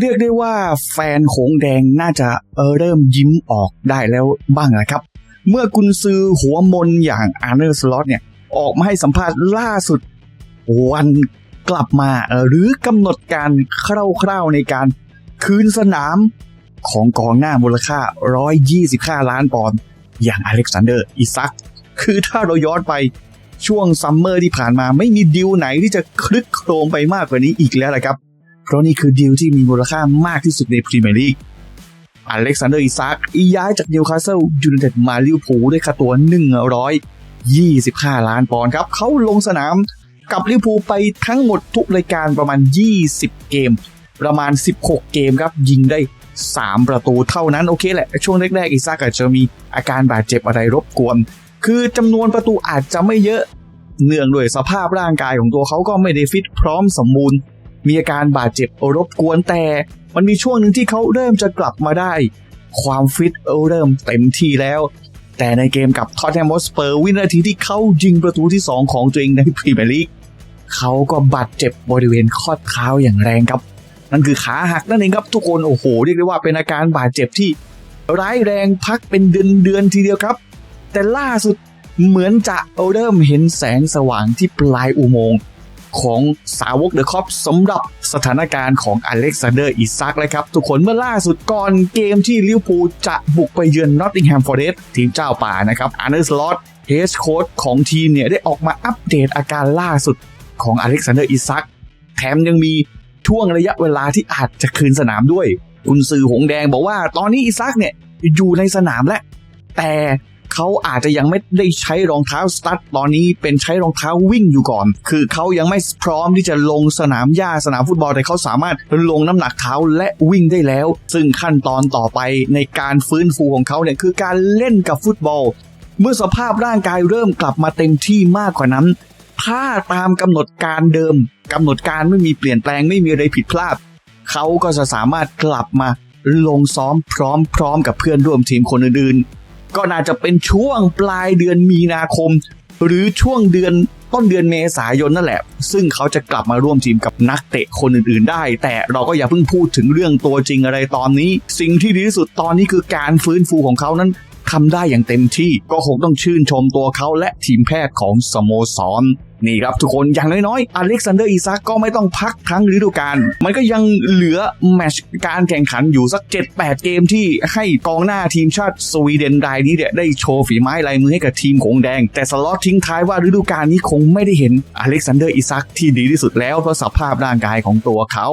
เรียกได้ว่าแฟนโขงแดงน่าจะเออเริ่มยิ้มออกได้แล้วบ้างนะครับ เมื่อกุนซือหัวมนอย่างอาร์เนอร์สล็อตเนี่ย ออกมาให้สัมภาษณ์ล่าสุด วันกลับมาหรือกำหนดการคร่าวๆในการคืนสนามของกองหน้ามูลค่า 125 ล้านปอนด์อย่างอเล็กซานเดอร์อิซัก คือถ้าเราย้อนไปช่วงซัมเมอร์ที่ผ่านมาไม่มีดีลไหนที่จะคลึกโครมไปมากกว่านี้อีกแล้วแหละครับ เพราะนี่คือดีลที่มีมูลค่ามากที่สุดในพรีเมียร์ลีกอเล็กซานเดอร์อิซักย้ายจากนิวคาสเซิลยูไนเต็ดมาลิเวอร์พูลด้วยค่าตัว 125 ล้านปอนด์ครับ เขาลงสนามกับลิเวอร์พูลไปทั้งหมดทุกรายการประมาณ 20 เกม ประมาณ 16 เกมครับ ยิงได้ 3 ประตูเท่านั้น โอเคแหละ ช่วงแรกๆอิซักอาจจะมีอาการบาดเจ็บอะไรรบกวน คือจำนวนประตูอาจจะไม่เยอะเนื่องด้วยสภาพร่างกายของตัวเขาก็ไม่ได้ฟิตพร้อมสมบูรณ์ มีอาการบาดเจ็บรบกวนแต่ มันมีช่วงหนึ่งที่เขาเริ่มจะกลับมาได้ ความฟิตเริ่มเต็มที่แล้ว แต่ในเกมกับท็อตแนมสเปอร์วินาทีที่เขายิงประตูที่ 2 ของตัวเองในพรีเมียร์ลีกเขาก็บาดเจ็บบริเวณข้อเท้าอย่างแรงครับ นั่นคือขาหักนั่นเองครับทุกคนโอ้โหเรียกได้ว่าเป็นอาการบาดเจ็บที่ร้ายแรงพักเป็นเดือนเดือนทีเดียวครับ แต่ล่าสุดเหมือนจะเริ่มเห็นแสงสว่างที่ปลายอุโมงค์ ของสาวกเดอะคอปสำหรับสถานการณ์ของอเล็กซานเดอร์อิซักเลยครับ ทุกคนเมื่อล่าสุดก่อนเกมที่ลิเวอร์พูลจะบุกไปเยือนนอตติงแฮมฟอร์เรสต์ทีมเจ้าป่านะครับอาร์เนอร์สลอตเฮสโค้ชของทีมเนี่ยได้ออกมาอัปเดตอาการล่าสุดของอเล็กซานเดอร์อิซักแถมยังมีช่วงระยะเวลาที่อาจจะคืนสนามด้วยกุนซือหงแดงบอกว่าตอนนี้อิซักเนี่ยอยู่ในสนามแล้วแต่ เขาอาจจะยังไม่ได้ใช้รองเท้าสตั๊ดตอนนี้เป็นใช้รองเท้าวิ่งอยู่ก่อน คือเขายังไม่พร้อมที่จะลงสนามหญ้าสนามฟุตบอลแต่เขาสามารถลงน้ำหนักเท้าและวิ่งได้แล้ว ซึ่งขั้นตอนต่อไปในการฟื้นฟูของเขาเนี่ยคือการเล่นกับฟุตบอล เมื่อสภาพร่างกายเริ่มกลับมาเต็มที่มากกว่านั้น ถ้าตามกำหนดการเดิมกำหนดการไม่มีเปลี่ยนแปลงไม่มีอะไรผิดพลาดเขาก็จะสามารถกลับมาลงซ้อมพร้อมๆกับเพื่อนร่วมทีมคนอื่นๆ ก็น่าจะเป็นช่วงปลายเดือนมีนาคม หรือช่วงเดือนต้นเดือนเมษายนนั่นแหละ ซึ่งเขาจะกลับมาร่วมทีมกับนักเตะคนอื่นๆได้ แต่เราก็อย่าเพิ่งพูดถึงเรื่องตัวจริงอะไรตอนนี้ สิ่งที่ดีที่สุดตอนนี้คือการฟื้นฟูของเขานั้น ทำได้อย่างเต็มที่ก็คงต้องชื่นชมตัวเขาและทีมแพทย์ของสโมสรนี่ครับทุกคนอย่างน้อยๆ อเล็กซานเดอร์อีซักก็ไม่ต้องพักทั้งฤดูกาลมันก็ยังเหลือแมชการแข่งขันอยู่สัก 7-8 เกมที่ให้กองหน้าทีมชาติสวีเดนรายนี้เนี่ยได้โชว์ฝีไม้ลายมือให้กับทีมหงแดง แต่สล็อตทิ้งท้ายว่าฤดูกาลนี้คงไม่ได้เห็นอเล็กซานเดอร์อีซักที่ดีที่สุดแล้วเพราะสภาพร่างกายของตัวเขา